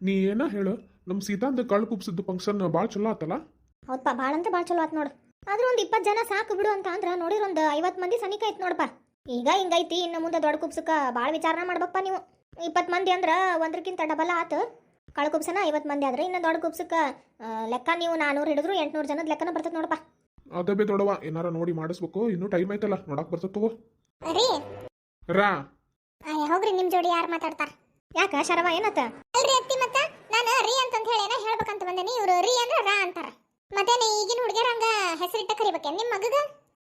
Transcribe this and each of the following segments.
ನೀ ಏನ ಹೇಳು? ನಮ್ಮ ಸೀತಾಂದ ಕಾಳು ಕುಪ್ಸಿದ್ದು ಫಂಕ್ಷನ್ ಭಾಳ ಚಲೋ ಆತಲ್ಲ? ಹೌದಪ್ಪ ಭಾಳ ಅಂದ್ರೆ ಭಾಳ ಚಲೋ ಆತ್ ನೋಡು. ಆದ್ರೆ ಒಂದು ಇಪ್ಪತ್ತು ಜನ ಸಾಕು ಬಿಡು ಅಂತ ಅಂದ್ರ ನೋಡಿರ ಒಂದು ಐವತ್ತು ಮಂದಿ ಸನಿಕ ಐತ್ ನೋಡಪ್ಪ. ಈಗ ಹಿಂಗೈತಿ ಇನ್ನು ಮುಂದೆ ದೊಡ್ಡ ಕುಬ್ಸಕ್ಕ ಭಾಳ ವಿಚಾರಣೆ ಮಾಡ್ಬೇಕಪ್ಪ ನೀವು. ಇಪ್ಪತ್ತು ಮಂದಿ ಅಂದ್ರ ಒಂದ್ರಕ್ಕಿಂತ ಡಬಲ್ ಆತು. ಕಾಳು ಕುಪ್ಸನ ಐವತ್ತು ಮಂದಿ ಆದ್ರೆ ಇನ್ನು ದೊಡ್ಡ ಕುಬ್ಸಕ್ಕ ಲೆಕ್ಕ ನೀವು ನಾನೂರು ಹಿಡಿದ್ರು ಎಂಟ್ನೂರು ಜನದ ಲೆಕ್ಕನ ಬರ್ತದೆ ನೋಡಪ್ಪ. ಅದೇ ಬೇ ದೊಡವ ಏನಾರ ನೋಡಿ ಮಾಡಿಸ್ಬೇಕು. ಇನ್ನೂ ಟೈಮ್ ಐತಲ್ಲ ನೋಡಕ್ ಬರ್ತದ ತಗೋ. ರೀ. ರಾ ಹೋಗ್ರಿ ನಿಮ್ ಜೋಡಿ ಯಾರು ಮಾತಾಡ್ತಾರ? ಯಾಕ ಶರವ ಏನತ್ತ? ಅಲ್ರಿ ಅತ್ತಿ ಮತ್ತ? ನಾನು ರೀ ಅಂತ ಹೇಳಿ ಏನ ಹೇಳ್ಬೇಕಂತ ಬಂದೇನಿ. ಇವ್ರು ರೀ ಅಂದ್ರ ರಾ ಅಂತಾರ. ಮತ್ತೇನೆ ಈಗಿನ ಹುಡುಗಿಯರ ಹಂಗ ಹೆಸರಿಟ್ಟ ಕರಿಬೇಕೆ ನಿಮ್ಮ ಮಗಗ?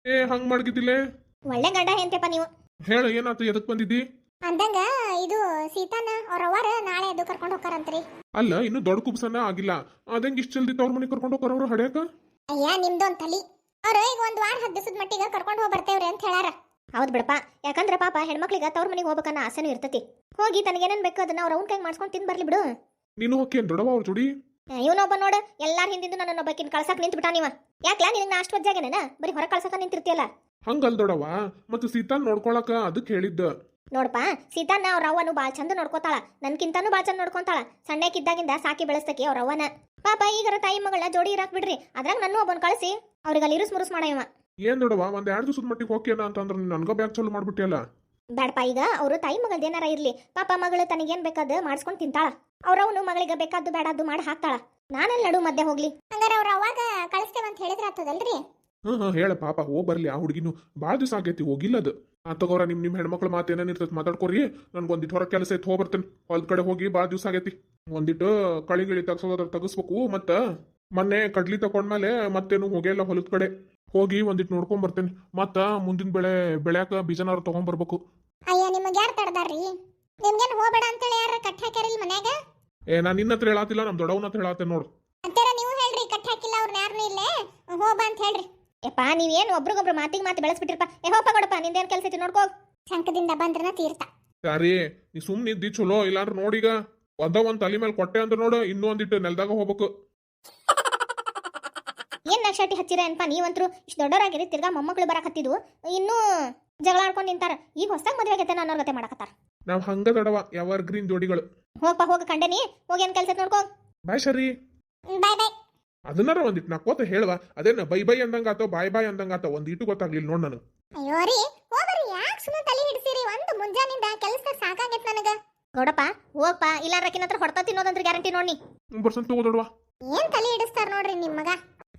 ಏ ಹಂಗ್ ಮಾಡ್ಗಿದ್ದಿಲ್ಲೇ? ಒಳ್ಳೆ ಗಂಡ ಹೆಂತೆಪ್ಪ ನೀವು. ಹೇಳು ಏನಾತು ಎದಕ್ ಬಂದಿದ್ದಿ? ಅಂದಂಗ ಇದು ಸೀತಾನ ಅವ್ರ ಅವ್ವಾರ ನಾಳೆ ಅದು ಕರ್ಕೊಂಡು ಹೋಗ್ತಾರಂತ್ರಿ. ಅಲ್ಲ ಇನ್ನು ದೊಡ್ಡ ಕುಬ್ಸನ ಆಗಿಲ್ಲ. ಅದಂಗ ಇಷ್ಟ ಜಲ್ದಿ ತವ್ರ ಮನೆ ಕರ್ಕೊಂಡು ಹೋಗ್ತಾರ ಅವ್ರು ಹಡ್ಯಾಕ? ಅಯ್ಯ ನಿಮ್ದೊಂದ್ ತಲಿ. ಅವ್ರು ಈಗ ಒಂದ್ ವಾರ ಹತ್ತು ದಿವಸದ ಮಟ್ಟಿಗೆ ಕರ್ಕೊಂಡು ಹೋಗಿ ಬರ್ತೇವ್ರಿ ಅಂತ ಹೇಳಾರ ಹೌದ್ ಬಿಡಪ್ಪ. ಯಾಕಂದ್ರೆ ಪಾಪ ಹೆಣ್ಮಕ್ಳಿಗೆ ತವ್ರ ಮನೆಗೆ ಹೋಗ್ಬೇಕನ್ನ ಆಸೆನೂ ಇರ್ತತಿ. ಹೋಗಿ ತನಗೇನೇನ್ ಬೇಕು ಅದನ್ನ ಅವ್ರ ಅವ್ನ ಕೈ ಮಾಡ್ಸ್ಕೊಂಡು ತಿಂದ್ ಬರ್ಲಿ ಬಿಡು. ನೀನು ಹೋಗ್ಯೇನ್ ದೊಡವ ಅವ್ರ ಜೋಡಿ? ಇವನೊಬ್ಬ ನೋಡ ಎಲ್ಲಾರ ಹಿಂದಿಂದು ನನ್ನ ಒಬ್ಬಕಿನ ಕಳ್ಸಕ್ ನಿಂತ್ ಬಿಟ್ಟ ನೀವ ಯಾಕ್ಲಾ ನಿನಗೆ ನಾ ಅಷ್ಟು ವಜ್ಜಾಗೇನ ಬರೀ ಹೊರ ಕಳ್ಸಕ ನಿಂತಿರ್ತಿಯಲ್ಲ? ಹಂಗಲ್ ದೊಡವ ಮತ್ತು ಸೀತಾನ್ ನೋಡ್ಕೊಳಕ ಅದಕ್ಕೆ ಹೇಳಿದ್ದ. ನೋಡಪ್ಪ ಸೀತಾನ ಅವ್ರ ಅವ್ವನು ಭಾಳ ಚಂದ ನೋಡ್ಕೋತಾಳ. ನನ್ಕಿಂತನೂ ಭಾಳ ಚಂದ ನೋಡ್ಕೊಂತಾಳ. ಸಣ್ಣಕ್ಕಿದ್ದಾಗಿಂದ ಸಾಕಿ ಬೆಳೆಸ್ತಕಿ ಅವ್ರ ಅವ್ವನ. ಪಾಪ ಈಗರ ತಾಯಿ ಮಗಳ ಜೋಡಿ ಇರಾಕ್ ಬಿಡ್ರಿ. ಅದ್ರಾಗ ನನ್ನೂ ಒಬ್ಬನ್ ಕಳಿಸಿ ಅವ್ರಿಗೆ ಅಲ್ಲಿ ಇರುಸ್ ಮುರುಸ್ ಮಾಡ ಇವ. ಏನ್ ದೊಡವ ಒಂದ್ ಎರಡು ದಿವಸದ ಮಟ್ಟಿಗೆ ಹೋಗ್ಯನ ಅಂತಂದ್ರೆ ನೀನ್ ನನ್ಗ ಬ್ಯಾಗ್ ಚಾಲು ಮಾಡ್ಬಿಟ್ಟಿಯಲ್ಲ? ಬ್ಯಾಡಪ್ಪ ಈಗ ಅವರು ತಾಯಿ ಮಗಳ್ದು ಏನಾರ ಇರ್ಲಿ. ಪಾಪ ಮಗಳು ತನಗೇನ್ ಬೇಕಾದ ಮಾಡಿಸ್ಕೊಂಡು ತಿಂತಾಳ. ಅವ್ರವನು ಮಗಳಿಗೆ ಬೇಕಾದ್ದು ಬೇಡದ್ದು ಮಾಡಿ ಹಾಕ್ತಾಳ. ನಾನಲ್ಲಿ ನಡು ಮಧ್ಯೆ ಹೋಗ್ಲಿ. ಹಂಗಾರ ಅವ್ರ ಅವಾಗ ಕಳಿಸ್ತೇವಂತ ಹೇಳಿದ್ರ ಆಗ್ತದಲ್ರಿ? ಹ್ಮ್ ಹ್ಮ್ ಹೇಳ ಪಾಪ ಹೋಗ್ ಬರ್ಲಿ. ಆ ಹುಡುಗಿನು ಭಾಳ ದಿವಸ ಆಗೈತಿ ಹೋಗಿಲ್ಲದು ಆ ತಗೋರ ನಿಮ್ ನಿಮ್ ಹೆಣ್ಮಕ್ಳು ಮಾತು ಏನೇನ್ ಇರ್ತೈತಿ ಮಾತಾಡ್ಕೊರಿ. ನನ್ಗೆ ಒಂದಿಟ್ಟು ಹೊರ ಕೆಲಸ ಐತಿ ಹೋಗ್ಬರ್ತೇನೆ. ಹೊಲದ ಹೊಲ್ದ ಕಡೆ ಹೋಗಿ ಭಾಳ ದಿವಸ ಆಗೈತಿ. ಒಂದಿಟ್ಟು ಕಳಿ ಗಿಳಿ ತಗ್ಸೋದ್ರ ತಗಸ್ಬೇಕು ಮತ್ತ ಮೊನ್ನೆ ಕಡ್ಲಿ ತಕೊಂಡ್ಮೇಲೆ ಮತ್ತೇನು ಹೋಗಿಲ್ಲ ಹೊಲದ ಕಡೆ. ಹೋಗಿ ಒಂದಿಟ್ಟು ನೋಡ್ಕೊಂಡ್ ಬರ್ತೇನೆ. ಮತ್ತ ಮುಂದಿನ ಬೆಳೆ ಬೆಳ್ಯಾಕ ಬೀಜನಾರ ತಗೊಂಡ್ಬರ್ಬೇಕು ಅಯ್ಯ ನಿಮಗೆ ಯಾರು ತಡದಾರ್ರಿ? ನಿಮ್ಗೇನು ಹೋಗ್ಬೇಡ ಅಂತೇಳಿ ಯಾರು ಕಟ್ ಹಾಕ್ಯಾರಿ ಮನ್ಯಾಗ? ಏ ನಾನು ನಿನ್ನ ಹತ್ರ ಹೇಳಾತಿಲ್ಲ ನಮ್ ದೊಡ್ಡವನ ಹತ್ರ ಹೇಳಾತೇನೆ ನೋಡು. ಅಂತಾರ ನೀವು ಹೇಳ್ರಿ ಕಟ್ ಹಾಕಿಲ್ಲ ಅವ್ರನ್ನ ಯಾರನ್ನೂ ಇಲ್ಲೇ. ಹೋಗ್ಬಾ ಅಂತ ಹೇಳ್ರಿ. ಯಪ್ಪ ನೀವೇನು ಒಬ್ರಿಗೊಬ್ರು ಮಾತಿಗೆ ಮಾತು ಬೆಳೆಸ್ಬಿಟ್ಟಿರಪ್ಪ. ಏ ಹೋಪ ಕೊಡಪ್ಪ ನಿಂದೇನು ಕೆಲಸ ಐತಿ ನೋಡ್ಕೋ. ಶಂಕದಿಂದ ಬಂದ್ರನ ತೀರ್ಥ. ಸಾರಿ ನೀ ಸುಮ್ಮನೆ ಇದ್ದಿ ಚಲೋ ಇಲ್ಲಾಂದ್ರ ನೋಡೀಗ ಒಂದ ಒಂದ್ ತಲೆ ಮೇಲೆ ಕೊಟ್ಟೆ ಅಂದ್ರೆ ನೋಡು ಇನ್ನೂ ಒಂದಿಟ್ಟು ನೆಲದಾಗ ಹೋಗ್ಬೇಕು. ಏನ್ ನಕ್ಷಾಟಿ ಹಚ್ಚಿರ ಅನ್ಪ ನೀವಂತ್ರು ಇಷ್ಟು ದೊಡ್ಡವರಾಗಿರಿ ತಿರ್ಗಾ ಮೊಮ್ಮಕ್ಳು ಬರಕತ್ತಿದ್ವು ಇನ್ನೂ ಜಗಳ ಆಡ್ಕೊಂಡು ನಿಂತಾರ. ಈಗ ಹೊಸ ಮದುವೆ ಆಗೈತೆ ನಾನು ಗತೆ ಮಾಡಕತ್ತಾರ. ನಾವ್ ಹಂಗ ದೊಡವ ಯಾವರ್ ಗ್ರೀನ್ ಜೋಡಿಗಳು. ಹೋಗಪ್ಪ ಹೋಗ ಕಂಡೇನಿ. ಹೋಗಿ ಏನ್ ಕೆಲ್ಸ ನೋಡ್ಕೋ. ಬಾಯ್ ಶರಿ. ಬಾಯ್ ಬಾಯ್. ಅದನ್ನಾರ ಒಂದಿಟ್ಟು ಕೋತ ಹೇಳುವ. ಅದೇನ ಬೈ ಬೈ ಅಂದಂಗ ಆತೋ ಬಾಯ್ ಬಾಯ್ ಅಂದಂಗ ಆತೋ ಒಂದ್ ಇಟ್ಟು ಗೊತ್ತಾಗ್ಲಿಲ್ಲ ನೋಡ್ ನಾನು ಅಯ್ಯೋ ರೀ ಹೋಗ್ರಿ ಯಾಕೆ ಸುಮ್ಮನೆ ತಲೆ ಹಿಡಿಸಿರಿ? ಒಂದು ಮುಂಜಾನಿಂದ ಕೆಲಸ ಸಾಕಾಗೈತೆ ನನಗ. ನೋಡಪ್ಪ ಹೋಗಪ್ಪ ಇಲ್ಲ ರಕ್ಕಿನ ಹತ್ರ ಹೊಡ್ತಾ ತಿನ್ನೋದಂದ್ರೆ ಗ್ಯಾರಂಟಿ ನೋಡಿ ಬರ್ಸನ್ ತಗೋ ದೊಡವ ಏನ್ ತಲೆ ಹಿಡಿಸ್ತಾರ ನೋಡ್ರಿ ನಿಮ್ಮ ಮಗ.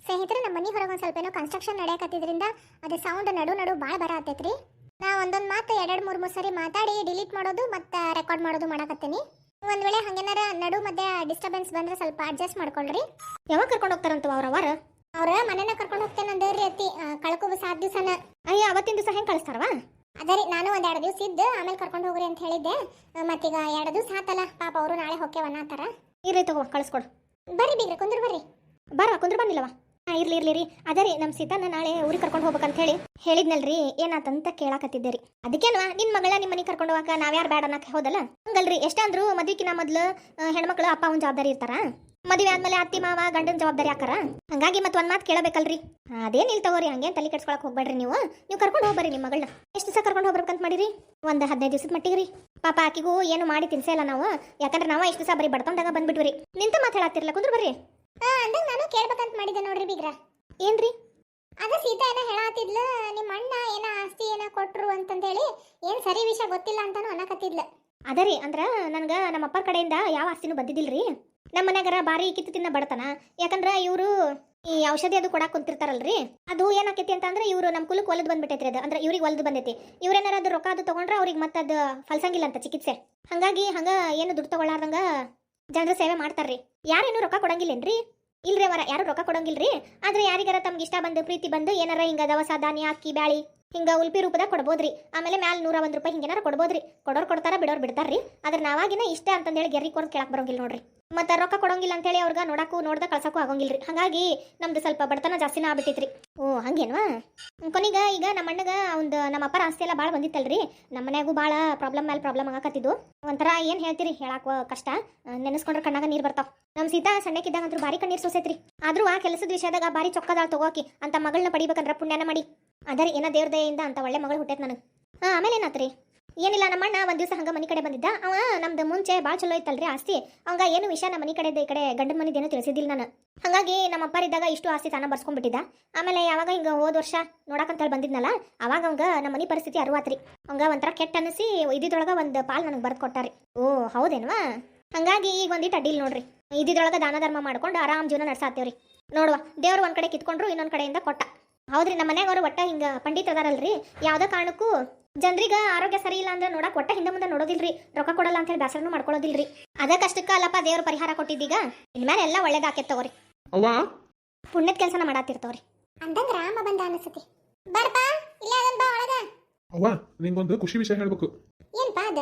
ಸ್ನೇಹಿತರೆ ನಮ್ಮ ಮನೆ ಹೊರಗೆ ಒಂದು ಸ್ವಲ್ಪ ಏನೋ ಕನ್ಸ್ಟ್ರಕ್ಷನ್ ನಡೆಯಕತ್ತಿದ್ರಿಂದ ಅದು ಸೌಂಡ್ ನಡು ನಡು ಭಾಳ ಬರ ಆತೈತ್ರಿ. ನಾ ಒಂದೊಂದು ಮಾತು ಎರಡು ಮೂರು ಮೂರು ಸರಿ ಮಾತಾಡಿ ಡಿಲೀಟ್ ಮಾಡೋದು ಮತ್ತು ರೆಕಾರ್ಡ್ ಮಾಡೋದು ಮಾಡಕತ್ತೀನಿ. ಒಂದು ವೇಳೆ ಹಂಗೇನಾರ ನಡು ಮಧ್ಯೆ ಡಿಸ್ಟರ್ಬೆನ್ಸ್ ಬಂದರೆ ಸ್ವಲ್ಪ ಅಡ್ಜಸ್ಟ್ ಮಾಡ್ಕೊಳ್ರಿ. ಯಾವಾಗ ಕರ್ಕೊಂಡು ಹೋಗ್ತಾರಂತ ಅವ್ರ ಅವರ? ಅವ್ರ ಮನೆನ ಕರ್ಕೊಂಡು ಹೋಗ್ತೇನೆ ಅಂದವ್ರಿ ಅತ್ತಿ ಕಳ್ಕೊಬ ಸಾತ್ ದಿವಸನ. ಅಯ್ಯ ಅವತ್ತಿನ ದಿವಸ ಹೆಂಗೆ ಕಳಿಸ್ತಾರವಾ? ಅದೇ ರೀ ನಾನು ಒಂದು ಎರಡು ದಿವಸ ಇದ್ದು ಆಮೇಲೆ ಕರ್ಕೊಂಡು ಹೋಗ್ರಿ ಅಂತ ಹೇಳಿದ್ದೆ. ಮತ್ತೀಗ ಎರಡು ದಿವಸ ಆತಲ್ಲ ಪಾಪ ಅವರು ನಾಳೆ ಹೊಕ್ಕೇವನ್ನ ಅಂತಾರ ಇರ್ರಿ ತಗೋ ಕಳಿಸ್ಕೊಡು. ಬರ್ರಿ ಬೀಗ್ರಿ ಕುಂದ್ರ ಬರ್ರಿ. ಬರವಾ ಕುಂದ್ರ ಬಂದಿಲ್ಲವ ಇರ್ಲಿ ಇರ್ಲಿ ರೀ. ಅದೇ ರೀ ನಮ್ಮ ಸೀತಾನ ನಾಳೆ ಊರಿಗೆ ಕರ್ಕೊಂಡು ಹೋಗ್ಬೇಕಂತ ಹೇಳಿ ಹೇಳಿದ್ನಲ್ರಿ. ಏನಾತಂತ ಕೇಳಾಕತ್ತಿದ್ದೆ ರೀ. ಅದಕ್ಕೇನು ನಿನ್ ಮಗಳ ನಿಮ್ಮ ಮನೆಗೆ ಕರ್ಕೊಂಡು ಹೋಗಾಕ ನಾವ್ಯಾರು ಬೇಡ ಅನ್ನಕ್ಕೆ ಹೋದಲ್ಲ? ಹಂಗಲ್ರಿ ಎಷ್ಟೇ ಅಂದ್ರು ಮದ್ವಿಕಿನ ಮೊದ್ಲು ಹೆಣ್ಮಕ್ಳು ಅಪ್ಪ ಅವ್ನ ಜವಾಬ್ದಾರಿ ಇರ್ತಾರ? ಮದುವೆ ಆದ್ಮೇಲೆ ಅತ್ತಿ, ಮಾವ, ಗಂಡನ ಜವಾಬ್ದಾರಿ ಹಾಕಾರ ಹಂಗಾಗಿ ಮತ್ತೆ ಒಂದ್ ಮಾತು ಕೇಳಬೇಕಲ್ರಿ. ಅದೇನಿಲ್ಲ ತಗೋರಿ, ಹಂಗೇನ್ ತಲೆ ಕೆಡ್ಸ್ಕೊಳಕ್ ಹೋಗ್ಬೇಡ್ರಿ ನೀವು. ನೀವು ಕರ್ಕೊಂಡು ಹೋಗ್ಬರ್ರಿ ನಿಮ್ಮ ಮಗಳನ್ನ. ಎಷ್ಟು ದಿವಸ ಕರ್ಕೊಂಡು ಹೋಗ್ಬೇಕಂತ ಮಾಡಿರಿ? ಒಂದು ಹದಿನೈದು ದಿವಸದ ಮಟ್ಟಿಗೆ ರೀ ಪಾಪ ಆಕಿಗೂ ಏನು ಮಾಡಿ ತಿನ್ಸಲ್ಲ ನಾವು. ಯಾಕಂದ್ರೆ ನಾವು ಎಷ್ಟು ದಿವಸ ಬರೀ ಬಡ್ಕೊಂಡಾಗ ಬಂದ್ಬಿಟ್ವಿ ನಿಂತ ಮಾತು ಹೇಳತ್ತಿರಲ್ಲ ಕುಂದ್ರ ಬರ್ರಿ. ಅಂದಾಗ ನಾನು ಕೇಳ್ಬೇಕಂತ ಮಾಡಿದೆ ನೋಡ್ರಿ ಬೀಗ್ರ. ಏನ್ರಿ? ಅದ ಸೀತಾ ಏನ ಹೇಳಾತಿದ್ಲ ನಿಮ್ಮ ಅಣ್ಣ ಏನ ಆಸ್ತಿ ಏನ ಕೊಟ್ರು ಅಂತಂದೇಳಿ ಏನ್ ಸರಿ ವಿಷಯ ಗೊತ್ತಿಲ್ಲ ಅಂತಾನು ಅನ್ನಕತ್ತಿದ್ಲ. ಅದರಿ ರೀ ಅಂದ್ರ ನನ್ಗ ನಮ್ಮ ಅಪ್ಪರ ಕಡೆಯಿಂದ ಯಾವ ಆಸ್ತಿನೂ ಬಂದಿದ್ದಿಲ್ರಿ? ನಮ್ಮ ಮನೆಗರ ಬಾರಿ ಕಿತ್ತು ತಿನ್ನ ಬಡತನ ಯಾಕಂದ್ರ ಇವರು ಈ ಔಷಧಿ ಅದು ಕೊಡಾಕ್ ಕುಂತಿರ್ತಾರಲ್ರಿ? ಅದು ಏನಾಕೈತಿ ಅಂತಂದ್ರೆ ಇವರು ನಮ್ಮ ಕುಲಕ್ಕೆ ಒಲದ್ ಬಂದ್ಬಿಟ್ಟೈತ್ರಿ ಅದು ಅಂದ್ರೆ ಇವ್ರಿಗೆ ಒಲದ್ ಬಂದೈತಿ. ಇವ್ರೇನಾರ ಅದು ರೊಕ್ಕ ಅದು ತಗೊಂಡ್ರೆ ಅವ್ರಿಗೆ ಮತ್ತೆ ಅದು ಫಲ್ಸಂಗಿಲ್ಲ ಅಂತ ಚಿಕಿತ್ಸೆ. ಹಂಗಾಗಿ ಹಂಗ ಏನು ದುಡ್ಡು ತಗೊಳ್ಳಾರ್ದಂಗ ಜನರ ಸೇವೆ ಮಾಡ್ತಾರ್ರಿ. ಯಾರೇನು ರೊಕ್ಕ ಕೊಡಂಗಿಲ್ಲೇನ್ರಿ? ಇಲ್ರಿ ಅವರ, ಯಾರು ರೊಕ್ಕ ಕೊಡಂಗಿಲ್ರಿ. ಆದ್ರೆ ಯಾರಿಗಾರ ತಮ್ಗೆ ಇಷ್ಟ ಬಂದು, ಪ್ರೀತಿ ಬಂದು, ಏನಾರ ಹಿಂಗ ದವಸ, ಧಾನ್ಯ, ಅಕ್ಕಿ, ಬ್ಯಾಳಿ ಹಿಂಗ ಉಲ್ಪಿ ರೂಪದಾಗ ಕೊಡ್ಬೋದ್ರಿ. ಆಮೇಲೆ ಮ್ಯಾಲ ನೂರ ಒಂದ್ ರೂಪಾಯಿ ಹಿಂಗೇನಾರ ಕೊಡ್ಬೋದ್ರಿ. ಕೊಡೋರ್ ಕೊಡ್ತಾರ, ಬಿಡೋರ್ ಬಿಡ್ತಾರ್ರಿ. ಆದ್ರೆ ನಾವಾಗಿನ ಇಷ್ಟ ಅಂತಂದೇಳಿ ಗೆರಿ ಕೊಡ್ ಕೇಳಕ್ ಬರೋಂಗಿಲ್ಲ ನೋಡ್ರಿ. ಮತ್ತೆ ರೊಕ್ಕ ಕೊಡೋಂಗಿಲ್ಲ ಅಂತೇಳಿ ಅವ್ರಿಗೆ ನೋಡಕ್ಕೂ ನೋಡ್ದ ಕಳ್ಸಕ್ಕೂ ಆಗೋಂಗಿಲ್ರಿ. ಹಾಗಾಗಿ ನಮ್ದು ಸ್ವಲ್ಪ ಬಡತನ ಜಾಸ್ತಿನ ಆಗ್ಬಿಟ್ಟಿತ್ರಿ. ಓ, ಹಂಗೇನ್ವಾ? ಕೊನಿಗ ಈಗ ನಮ್ಮ ಅಣ್ಣಗ ಒಂದು ನಮ್ಮ ಅಪ್ಪರ ಆಸ್ತಿ ಎಲ್ಲ ಭಾಳ ಬಂದಿತ್ತಲ್ರಿ. ನಮ್ಮ ಮನ್ಯಾಗೂ ಭಾಳ ಪ್ರಾಬ್ಲಮ್ ಮೇಲೆ ಪ್ರಾಬ್ಲಮ್ ಆಗಕತ್ತಿದ್ದು ಒಂಥರ ಏನು ಹೇಳ್ತೀರಿ ಹೇಳಾಕ ಕಷ್ಟ. ನೆನೆಸ್ಕೊಂಡ್ರೆ ಕಣ್ಣಾಗ ನೀರು ಬರ್ತಾವ. ನಮ್ಮ ಸೀತಾ ಸಣ್ಣಕ್ಕಿದ್ದಾಗ ಅಂತೂ ಭಾರಿ ಕಣ್ಣೀರು ಸೋಸೈತ್ರಿ. ಆದ್ರೂ ಆ ಕೆಲಸದ ವಿಷಯದಾಗ ಭಾರಿ ಚೊಕ್ಕದಾಳ ತಗೋಕಿ ಅಂತ ಮಗಳನ್ನ ಪಡಿಬೇಕಂದ್ರ ಪುಣ್ಯನ ಮಾಡಿ. ಅದರಿ, ಏನ ದೇವ್ರ ದಯೆಯಿಂದ ಅಂತ ಒಳ್ಳೆ ಮಗಳು ಹುಟ್ಟೈತೆ ನನಗೆ. ಹಾಂ ಆಮೇಲೆ ಏನಾತ್ರಿ? ಏನಿಲ್ಲ ನಮ್ಮ ಅಣ್ಣ ಒಂದು ದಿವಸ ಹಂಗ ಮನಿ ಕಡೆ ಬಂದಿದ್ದ. ಅವ, ನಮ್ದು ಮುಂಚೆ ಭಾಳ ಚಲೋ ಇತ್ತಲ್ರಿ ಆಸ್ತಿ. ಅವಂಗ ಏನು ವಿಷಯ ನಮ್ಮ ಮನಿ ಕಡೆ ಈ ಕಡೆ ಗಂಡನ ಮನೆದೇನು ತಿಳಿಸಿದಿಲ್ಲ ನಾನು. ಹಾಗಾಗಿ ನಮ್ಮ ಅಪ್ಪರಿದ್ದಾಗ ಇಷ್ಟು ಆಸ್ತಿ ತಾನ ಬರ್ಸ್ಕೊಂಡ್ಬಿಟ್ಟಿದ್ದ. ಆಮೇಲೆ ಯಾವಾಗ ಹಿಂಗ ಹೋದ ವರ್ಷ ನೋಡಕಂತೇಳಿ ಬಂದಿದ್ನಲ್ಲ, ಅವಾಗ ಅವಂಗ ನಮ್ಮ ಮನಿ ಪರಿಸ್ಥಿತಿ ಅರುವಾತ್ರಿ. ಅವಂಗ ಒಂಥರ ಕೆಟ್ಟ ಅನಿಸಿ ಇದ್ದಿದ್ರೊಳಗ ಒಂದು ಪಾಲ್ ನನಗೆ ಬರ್ದು ಕೊಟ್ಟಾರಿ. ಓ, ಹೌದೇನ್ವಾ? ಹಂಗಾಗಿ ಈಗ ಒಂದಿಟ್ಟು ಅಡ್ಡಿಲ್ ನೋಡ್ರಿ. ಇದ್ದಿದ್ರೊಳಗ ದಾನ ಧರ್ಮ ಮಾಡ್ಕೊಂಡು ಆರಾಮ್ ಜೀವನ ನಡ್ಸಾತೇವ್ರಿ ನೋಡುವ, ದೇವ್ರು ಒಂದ್ ಕಡೆ ಕಿತ್ಕೊಂಡ್ರು ಇನ್ನೊಂದ್ ಕಡೆಯಿಂದ ಕೊಟ್ಟ. ಹೌದ್ರಿ ನಮ್ಮ ಮನೆಯವರು ಅವ್ರು ಒಟ್ಟ ಹಿಂಗ ಪಂಡಿತ್ ಅದಾರಲ್ರಿ. ಯಾವ್ದೋ ಕಾರಣಕ್ಕೂ ಜನರಿಗೆ ಆರೋಗ್ಯ ಸರಿ ಇಲ್ಲ ಅಂದ್ರೆ ನೋಡಕ್ ಒಟ್ಟ ಹಿಂದೆ ಮುಂದೆ ನೋಡೋದಿಲ್ರಿ. ರೊಕ್ಕ ಕೊಡಲ್ಲ ಅಂತ ಹೇಳಿ ಬೇಸರನು ಮಾಡ್ಕೊಳ್ಳೋದಿಲ್ರಿ. ಅದಕ್ಕೆ ಕಷ್ಟಕ್ಕ ಅಲ್ಲಪ್ಪ ದೇವ್ರ ಪರಿಹಾರ ಕೊಟ್ಟಿದ್ದೀಗ. ಇನ್ಮೇಲೆ ಎಲ್ಲ ಒಳ್ಳೇದಾಕೇತ್ ತಗೋರಿ. ಅವ್ವ? ಪುಣ್ಯದ ಕೆಲಸನ ಮಾಡಾತಿರ್ತವ್ರಿ ಅಂದಂಗ ರಾಮ ಬಂದ ಅನಿಸತಿ ಬರ್ಪ ಇಲ್ಲ ಬಾ ಒಳಗ. ಅವ್ವ ನಿಂಗೊಂದು ಖುಷಿ ವಿಷಯ ಹೇಳ್ಬೇಕು. ಏನ್ಪಾ ಅದ?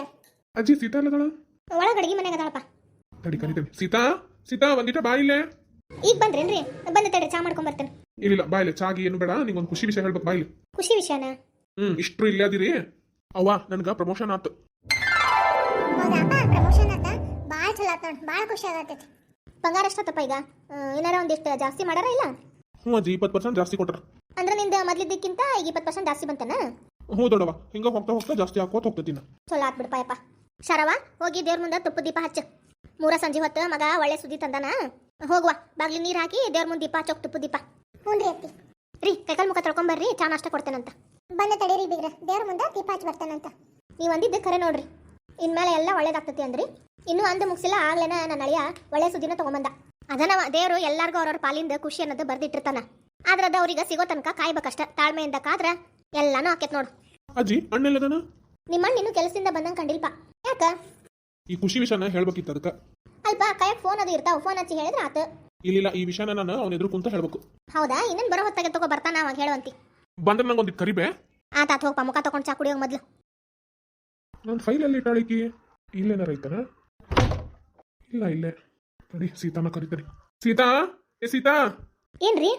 ಅಜ್ಜಿ ಸೀತಾ ಇಲ್ಲದಳ ಒಳಗ ಅಡಿಗೆ ಮನೆಗೆ ಅದಾಳಪ್ಪ. ತಡಿ ಕರಿತೇನೆ. ಸೀತಾ ಸೀತಾ ಒಂದಿಟ ಬಾ ಇಲ್ಲೇ. ಈಗ ಬಂದ್ರೇನ್ರಿ? ಬಂದ ತಡಿ ಚಾ ಮಾಡ್ಕೊಂಡ್ ಬರ್ತೇನೆ ಇಲ್ಲಿ ಚಾಗಿ ಏನು ಬೇಡ ನಿಂಗೊಂದು ಖುಷಿ ವಿಷಯ ಹೇಳ್ಬೇಕು ಬಾಯ್ಲಿ. ಖುಷಿ ವಿಷಯನ? ಹ್ಮ್ ಇಷ್ಟ್ರು ಇಲ್ಲದಿರಿ ಅವ್ವ ನನ್ಗ ಪ್ರಮೋಷನ್ ಆತು. ಹೌದಪ್ಪ ಪ್ರಮೋಷನ್ ಆತ. ಭಾಳ ಚಲೋ ಆತ ನೋಡಿ ಭಾಳ ಖುಷಿ ಆಗತೈತಿ ಪಗಾರ ಎಷ್ಟತ್ತಪ್ಪ ಈಗ? ಏನಾರ ಒಂದಿಷ್ಟು ಜಾಸ್ತಿ ಮಾಡಾರ ಇಲ್ಲ? ಹ್ಞೂ ಅಜ್ಜಿ ಇಪ್ಪತ್ತು ಪರ್ಸೆಂಟ್ ಜಾಸ್ತಿ ಕೊಟ್ರ ಅಂದ್ರೆ ನಿಂದ ಮೊದ್ಲಿದ್ದಕ್ಕಿಂತ ಈಗ ಇಪ್ಪತ್ತು ಪರ್ಸೆಂಟ್ ಜಾಸ್ತಿ ಬಂತನ? ಹ್ಞೂ ದೊಡವ ಹಿಂಗ ಹೋಗ್ತಾ ಹೋಗ್ತಾ ಜಾಸ್ತಿ ಹಾಕೋತ ಹೋಗ್ತೈತಿ ನಾ ಚಲೋ ಆತ್ ಬಿಡಪ್ಪ ಯಪ್ಪ ಶರವ ಹೋಗಿ ದೇವ್ರ ಮುಂದೆ ತುಪ್ಪ ದೀಪ ಹಚ್ಚು. ಮೂರ ಸಂಜೆ ಹೊತ್ತು ಮಗ ಒಳ್ಳೆ ಸುದ್ದಿ ತಂದಾನ? ಹೋಗುವ ಬಾಗ್ಲಿ ನೀರು ಹಾಕಿ ದೇವ್ರ ಮುಂದೆ ದೀಪ ಹಚ್ಚೋಕ್ ತುಪ್ಪ ದೀಪ. ಹ್ಞೂ ರೀ ಅತ್ತಿ. ರೀ ಕೈಕಾಲು ಮುಖ ತೊಳ್ಕೊಂಬರ್ರಿ ಚಾ ನಾಷ್ಟ ಕೊಡ್ತೇನಂತ. ಬಂದ ತಡೀರಿ ಬಿಗ್ರೆ ದೇವ್ರ ಮುಂದೆ ದೀಪ ಹಚ್ಚಿ ಬರ್ತಾನಂತ. ನೀವು ಅಂದಿದ್ದು ಖರೆ ನೋಡ್ರಿ. ಇನ್ಮೇಲೆ ಎಲ್ಲ ಒಳ್ಳೇದಾಗ್ತತಿ ಅಂದ್ರಿ. ಇನ್ನೂ ಅಂದು ಮುಗಿಸಿಲ್ಲ ಆಗ್ಲೇನ ನನ್ನ ಅಳಿಯ ಒಳ್ಳೆ ಸುದ್ದಿನ ತೊಗೊಂಬಂದ. ಅದನ್ನ ದೇವರು ಎಲ್ಲಾರ್ಗೂ ಅವ್ರವ್ರ ಪಾಲಿಂದ ಖುಷಿ ಅನ್ನೋದು ಬರ್ದಿಟ್ಟಿರ್ತಾನ. ಆದ್ರ ಅದು ಅವ್ರಿಗೆ ಸಿಗೋ ತನಕ ಕಾಯ್ಬೇಕಷ್ಟ ತಾಳ್ಮೆಯಿಂದ ಕಾದ್ರ ಎಲ್ಲಾನು ಆಕೇತ್ ನೋಡು. ಅಜ್ಜಿ ಅಣ್ಣೆಲ್ಲದನ ನಿಮ್ಮಣ್ಣ ಇನ್ನೂ ಕೆಲಸದಿಂದ ಬಂದಂಗೆ ಕಂಡಿಲ್ಪ. ಯಾಕ? ಈ ಖುಷಿ ವಿಷಯನ ಹೇಳ್ಬೇಕಿತ್ತು ಅದಕ್ಕೆ. ಅಲ್ಪ ಕೈಯಾಗ ಫೋನ್ ಅದು ಇರ್ತಾವ ಫೋನ್ ಹಚ್ಚಿ ಹೇಳಿದ್ರೆ ಆತು. ಇಲ್ಲಿಲ್ಲ ಈ ವಿಷಯನ ನಾನು ಅವನ ಎದುರು ಕುಂತ ಹೇಳ್ಬೇಕು. ಹೌದಾ? ಇನ್ನೇನ್ ಬರೋ ಹೊತ್ತಾಗೆ ತಗೋ ಬರ್ತಾನ ಅವಾಗ ಹೇಳುವಂತಿ. ಬಂದ್ರೆ ನಂಗೆ ಒಂದಿಟ್ಟು ಕರಿಬೆ. ಆತ ಆತ ಹೋಗಪ್ಪ ಮುಖ ತಗೊಂಡು ಚಾ ಕುಡಿಯೋಗ ಮೊದ್ಲು. ನನ್ನ ಫೈಲಲ್ಲಿ ಇಟ್ಟಾಳಿಕಿ ಇಲ್ಲೇನಾರ ಐತನ? ಇಲ್ಲ ಇಲ್ಲೇ. ನೋಡಿ ಸೀತಾನ ಕರಿತಾರೆ ಸೀತಾ? ಏ ಸೀತಾ? ಏನ್ರಿ?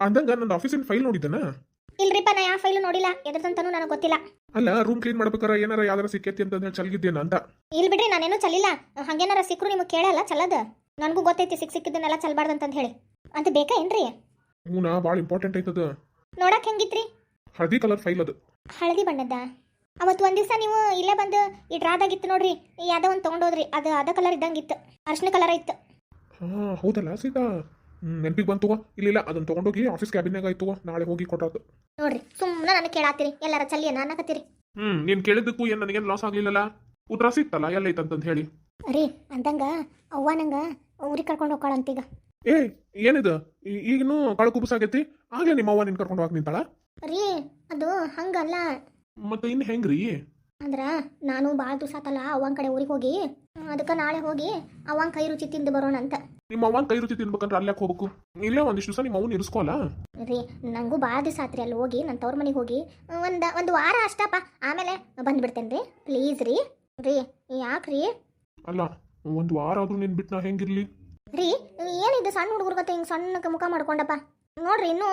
ಅಂದಂಗ ನನ್ನ ಆಫೀಸಿನ ಫೈಲ್ ನೋಡಿದ್ದನ? ಇಲ್ರಿಪ್ಪ ನಾ ಯಾವ ಫೈಲ್ ನೋಡಿಲ್ಲ. ಎದ್ರದಂತನೂ ನನಗೆ ಗೊತ್ತಿಲ್ಲ. ಅಲ್ಲ ರೂಮ್ ಕ್ಲೀನ್ ಮಾಡ್ಬೇಕಾರ ಏನಾರ ಯಾವ್ದಾರ ಸಿಕ್ಕೈತಿ ಅಂತ ಚಲ್ಗಿದ್ದೇನ ಅಂತ. ಇಲ್ಲಿ ಬಿಡ್ರಿ ನಾನೇನು ಚಲಿಲ್ಲ. ಹಂಗೇನಾರ ಸಿಕ್ಕರು ನಿಮಗೆ ಕೇಳಲ್ಲ ಚಲದ. ನನಗೂ ಗೊತ್ತೈತಿ ಸಿಕ್ ಸಿಕ್ಕಿದ್ದನ್ನೆಲ್ಲ ಅಂತಂದು ಹೇಳಿ. ಅಂತ ಬೇಕಾ ಏನ್ರಿ? ಹೂನಾ ಭಾಳ ಇಂಪಾರ್ಟೆಂಟ್ ಐತದ. ನೋಡಕ್ ಹೆಂಗಿತ್ರಿ? ಹಳದಿ ಕಲರ್ ಫೈಲ್ ಅದು. ಹಳದಿ ಬಣ್ಣದ? ಅವತ್ತು ಒಂದ್ ದಿವಸ ನೀವು ಇಲ್ಲೇ ಬಂದು ಈ ಡ್ರಾದಾಗಿತ್ತು ನೋಡ್ರಿ ಯಾವ್ದೋ ಒಂದು ತಗೊಂಡೋದ್ರಿ ಅದು ಅದ ಕಲರ್ ಇದ್ದಂಗಿತ್ತು ಅರ್ಶಿನ ಕಲರ್ ಇತ್ತು. ಹಾ ಹೌದಲ್ಲ ಸೀತಾ? ನೆನಪಿಗೆ ಬಂತು ಇಲ್ಲಿಲ್ಲ ಅದನ್ನ ತಗೊಂಡೋಗಿ ಆಫೀಸ್ ಕ್ಯಾಬಿನಾಗ ಆಯ್ತು ನಾಳೆ ಹೋಗಿ ಕೊಟ್ಟಾತು ನೋಡ್ರಿ ಸುಮ್ಮನೆ ನನಗೆ ಕೇಳಾತಿರಿ ಎಲ್ಲಾರ ಚಲ್ಲಿಯನ್ನ ಅನ್ನಕತ್ತೀರಿ. ಹ್ಮ್ ನೀನು ಕೇಳಿದ್ದಕ್ಕೂ ಏನ್ ನನಗೇನು ಲಾಸ್ ಆಗ್ಲಿಲ್ಲಲ್ಲ? ಉತ್ತರ ಸಿಕ್ತಲ್ಲ ಎಲ್ಲೈತಂತಂತ ಹೇಳಿ. ರೀ ಅಂದಂಗ ಅವ್ವ ನಂಗ ಊರಿಗೆ ಕರ್ಕೊಂಡು ಹೋಗ್ಕೊಳಂತೀಗ ಏ ಏನಿದು? ಈಗನು ಈಗಿನ್ನೂ ಕಾಳು ಕುಬಸಾಗೈತಿ ಆಗ್ಲೇ ನಿಮ್ಮ ಅವ್ವ ನಿನ್ ಕರ್ಕೊಂಡು ಹೋಗಿ ನಿಂತಾಳ? ರೀ ಅದು ಹಂಗಲ್ಲ. ಮತ್ತೆ ಇನ್ ಹೆಂಗ್ರಿ? ಅಂದ್ರ ನಾನು ಭಾಳ ದಿವಸ ಆತಲ್ಲ ಕಡೆ ಊರಿಗೆ ಹೋಗಿ ಅದಕ್ಕೆ ನಾಳೆ ಹೋಗಿ ಅವ್ವನ ಕೈ ರುಚಿ ತಿಂದು ಬರೋಣ ಅಂತ. ನಿಮ್ಮ ಅವ್ವನ್ ಕೈ ರುಚಿ ತಿನ್ಬೇಕಂದ್ರೆ ಅಲ್ಲೇ ಹೋಗ್ಬೇಕು? ಇಲ್ಲೇ ಒಂದಿಷ್ಟು ದಿವಸ ನಿಮ್ಮ ಅವ್ನ ಇರಿಸ್ಕೋಲ್ಲ ರೀ ನಂಗೂ ಭಾಳ ದಿವಸ ಆತ್ರಿ ಅಲ್ಲಿ ಹೋಗಿ ನನ್ನ ತವ್ರ ಮನೆಗೆ ಹೋಗಿ. ಒಂದು ಒಂದು ವಾರ ಅಷ್ಟಪ್ಪ ಆಮೇಲೆ ಬಂದ್ಬಿಡ್ತೇನೆ ರೀ ಪ್ಲೀಸ್ ರೀ. ರೀ ಯಾಕ್ರಿ? ಅಲ್ಲ ಒಂದ್ ವಾರ ಆದ್ರೂ ನಿನ್ ಬಿಟ್ಟು ನಾ ಹೆಂಗಿರ್ಲಿ? ರೀ ಏನಿದು ಸಣ್ಣ ಹುಡುಗರು ಕತೆ ಹಿಂಗೆ ಸಣ್ಣಕ್ಕೆ ಮುಖ ಮಾಡ್ಕೊಂಡಪ್ಪ? ನೋಡ್ರಿ ಇನ್ನೂ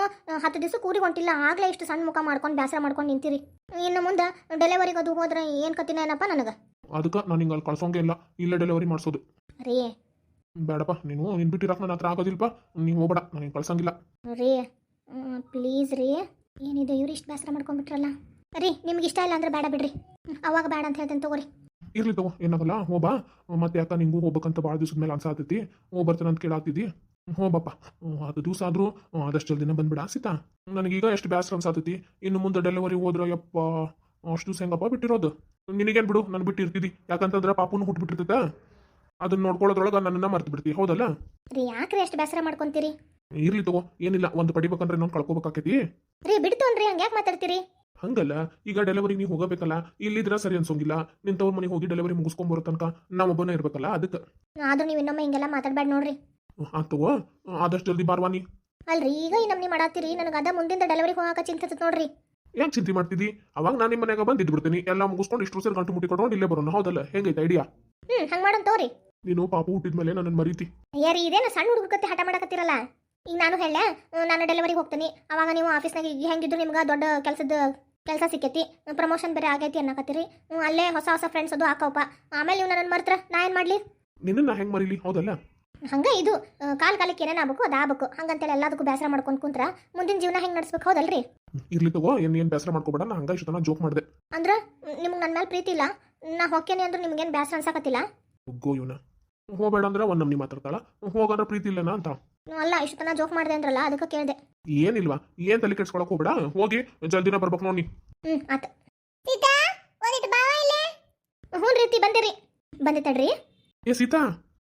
ಹತ್ತು ದಿವಸ ಕೂರಿಗೆ ಹೊಂಟಿಲ್ಲ. ಆಗ್ಲೇ ಇಷ್ಟು ಸಣ್ಣ ಮುಖ ಮಾಡ್ಕೊಂಡು ಬೇಸರ ಮಾಡ್ಕೊಂಡು ನಿಂತಿರಿ. ಇನ್ನು ಮುಂದೆ ಡೆಲಿವರಿಗೆ ಅದು ಹೋದ್ರೆ ಏನು ಕತ್ತಿನ ಏನಪ್ಪ ನನಗೆ? ಅದಕ್ಕೆ ನಾನು ಹಿಂಗೆ ಅಲ್ಲಿ ಕಳ್ಸೋಂಗೆ ಇಲ್ಲ. ಇಲ್ಲೇ ಡೆಲಿವರಿ ಮಾಡಿಸೋದು. ರೀ. ಬೇಡಪ್ಪ ನೀನು ನಿನ್ ಬಿಟ್ಟಿರಕ್ ನನ್ನ ಹತ್ರ ಆಗೋದಿಲ್ಪ. ನೀವು ಹೋಗ್ಬೇಡ ನಾನು ಕಳ್ಸಂಗಿಲ್ಲ. ರೀ ಪ್ಲೀಸ್ ರೀ. ಏನಿದೆ ಇವ್ರು ಇಷ್ಟು ಬೇಸರ ಮಾಡ್ಕೊಂಡ್ಬಿಟ್ರಲ್ಲ? ರೀ ನಿಮ್ಗೆ ಇಷ್ಟ ಇಲ್ಲ ಅಂದ್ರೆ ಬೇಡ ಬಿಡ್ರಿ. ಅವಾಗ ಬೇಡ ಅಂತ ಹೇಳ್ತೇನೆ ತಗೋರಿ. ಇರ್ಲಿ ತಗೋ ಏನಾಗಲ್ಲ. ಹೋಬಾ ಮತ್ತೆ ಯಾಕ ನಿಂಗೂ ಹೋಗ್ಬೇಕಂತ ಭಾಳ ದಿವ್ಸದ ಮೇಲೆ ಅನ್ಸಾತೈತಿ ಹೋ ಬರ್ತಾನೆ ಅಂತ ಕೇಳಾತಿದ್ದಿ. ಹೋಬಪ್ಪ ಅದು ದಿವಸ ಆದರೂ ಆದಷ್ಟು ಜಲ್ದಿನ ಬಂದ್ಬಿಡ ಸೀತಾ ನನಗೀಗ ಎಷ್ಟು ಬೇಸರ ಅನ್ಸಾತೈತಿ ಇನ್ನು ಮುಂದೆ ಡೆಲಿವರಿ ಹೋದ್ರೆ ಯಪ್ಪ ಅಷ್ಟು ದಿವಸ ಹೆಂಗಪ್ಪ ಬಿಟ್ಟಿರೋದು? ನಿನಗೇನು ಬಿಡು ನಾನು ಬಿಟ್ಟಿರ್ತಿದ್ದಿ ಯಾಕಂತಂದ್ರೆ ಪಾಪುನು ಹುಟ್ಬಿಟ್ಟಿರ್ತೈತ. ಅದನ್ನ ನೋಡ್ಕೊಳ್ಳೋದ್ರೊಳಗೆ ನನ್ನನ್ನ ಮರ್ತು ಬಿಡ್ತಿ ಹೌದಲ್ಲ? ರೀ ಯಾಕ್ರಿ ಅಷ್ಟು ಬೇಸರ ಮಾಡ್ಕೊಂತೀರಿ? ಇರ್ಲಿ ತಗೋ ಏನಿಲ್ಲ ಒಂದು ಪಡಿಬೇಕಂದ್ರೆ ಇನ್ನೊಂದು ಕಳ್ಕೊಬೇಕಾಕೈತಿ. ರೀ ಬಿಡ್ತು ಹಂಗೆ ಯಾಕೆ ಮಾತಾಡ್ತೀರಿ? ಹಂಗಲ್ಲ ಈಗ ಡೆಲಿವರಿ ನೀವು ಹೋಗಬೇಕಲ್ಲ ಇಲ್ಲಿದ್ರ ಸರಿ ಅನ್ಸೋಂಗಿಲ್ಲ. ನಿಂತವ್ರ ತವ್ರ ಮನೆಗೆ ಹೋಗಿ ಡೆಲಿವರಿ ಮುಗಿಸ್ಕೊಂಬರೋ ತನಕ ಒಬ್ಬನೇ ಇರ್ಬೇಕಲ್ಲ ಅದಕ್ಕೆ. ಆದ್ರೂ ನೀವು ಇನ್ನೊಮ್ಮೆ ಹಿಂಗೆಲ್ಲ ಮಾತಾಡ್ಬೇಡ ನೋಡ್ರಿ. ಆತವ ಆದಷ್ಟು ಜಲ್ದಿ ಬಾರ್ವಾನಿ ಅಲ್ರಿ ಈಗ ಈ ನಮ್ನಿ ಮಾಡಾತ್ತೀರಿ ನನಗೆ ಅದ ಮುಂದಿಂದ ಡೆಲಿವರಿ ಹೋಗಾಕ ಚಿಂತೆ ನೋಡ್ರಿ. ಯಾಕೆ ಚಿಂತೆ ಮಾಡ್ತಿದ್ದಿ ಅವಾಗ ನಾನು ನಿಮ್ಮ ಮನೆಗೆ ಬಂದು ಬಿಡ್ತೀನಿ ಎಲ್ಲ ಮುಗಿಸ್ಕೊಂಡು ಇಷ್ಟು ಸೇರಿ ಗಂಟು ಮುಟ್ಟಿ ಕೊಟ್ಕೊಂಡು ಇಲ್ಲೇ ಬರೋಣ ಹೌದಲ್ಲ? ಹೆಂಗೈತೆ ಐಡಿಯಾ ಹ್ಮ್ ಹಂಗೆ ಮಾಡೋಣ ತೋರಿ. ನೀನು ಪಾಪ ಹುಟ್ಟಿದ್ಮೇಲೆ ನನ್ನನ್ನು ಮರೀತಿ. ಯಾರಿ ಇದೇನು ಸಣ್ಣ ಹುಡುಗ ಕತ್ತಿ ಹಠ ಮಾಡಕತ್ತೀರಲ್ಲ? ಈಗ ನಾನು ಹೇಳ ನಾನು ಡೆಲಿವರಿಗೆ ಹೋಗ್ತೀನಿ. ಅವಾಗ ನೀವು ಆಫೀಸ್ನಾಗ ಈಗ ಹೆಂಗಿದ್ರು ನಿಮ್ಗೆ ದೊಡ್ಡ ಕೆಲಸದ ಕೆಲಸ ಸಿಕ್ಕೈತಿ. ಪ್ರಮೋಷನ್ ಬೇರೆ ಆಗೈತಿ ಅನ್ನಕತ್ತೀರಿ. ಅಲ್ಲೇ ಹೊಸ ಹೊಸ ಫ್ರೆಂಡ್ಸ್ ಅದು ಹಾಕವಪ್ಪ. ಆಮೇಲೆ ನೀವು ನನ್ನ ಮರ್ತ್ರ ನಾ ಏನು ಮಾಡಲಿ? ನಿನ್ನ ಹೆಂಗೆ ಮರೀಲಿ? ಹೌದಲ್ಲ? ಹಂಗೆ ಇದು ಕಾಲ್ ಕಾಲಕ್ಕೆ ಏನೇನು ಆಗ್ಬೇಕು ಅದು ಆಗ್ಬೇಕು. ಹಂಗಂತೇಳಿ ಎಲ್ಲದಕ್ಕೂ ಬೇಸರ ಮಾಡ್ಕೊಂಡು ಕುಂತ್ರ ಮುಂದಿನ ಜೀವನ ಹೆಂಗೆ ನಡ್ಸ್ಬೇಕು ಹೌದಲ್ರಿ? ಇರ್ಲಿ ತಗೋ ಏನು ಏನು ಬೇಸರ ಮಾಡ್ಕೋಬೇಡ ನಾ ಹಂಗೆ ಇಷ್ಟು ಜೋಕ್ ಮಾಡಿದೆ. ಅಂದ್ರೆ ನಿಮ್ಗೆ ನನ್ನ ಮೇಲೆ ಪ್ರೀತಿ ಇಲ್ಲ. ನಾ ಹೊಕ್ಕೇನೆ ಅಂದ್ರೆ ನಿಮ್ಗೇನು ಬೇಸರ ಅನ್ಸಕತ್ತಿಲ್ಲ? ಗೋ ಇವನ. ಹೋಗಬೇಡ ಅಂದ್ರೆ ಒಂದು ನಮ್ನಿ ಮಾತಾಡ್ತಾಳ. ಹೋಗಂದ್ರೆ ಪ್ರೀತಿ ಇಲ್ಲನಾ ಅಂತ. ಅಲ್ಲ ಇಷ್ಟು ತನ ಜೋಕ್ ಮಾಡಿದೆ ಅಂದ್ರಲ್ಲ ಅದಕ್ಕೆ ಕೇಳಿದೆ. ಏನಿಲ್ವಾ? ಏನ್ ತಲೆ ಕೆಡ್ಸ್ಕೊಳಕ್ ಹೋಗ್ಬೇಡ? ಹೋಗಿ ಜಲ್ದಿನ ಬರ್ಬೇಕು ನೋಡಿ. ಹ್ಮ್ ಆತ. ಸೀತಾ ಒಂದಿಟ್ಟು ಬಾವ ಇಲ್ಲೇ? ಹ್ಞೂ ರೀತಿ ಬಂದಿರಿ. ಬಂದೆ ತಡ್ರಿ. ಏ ಸೀತಾ?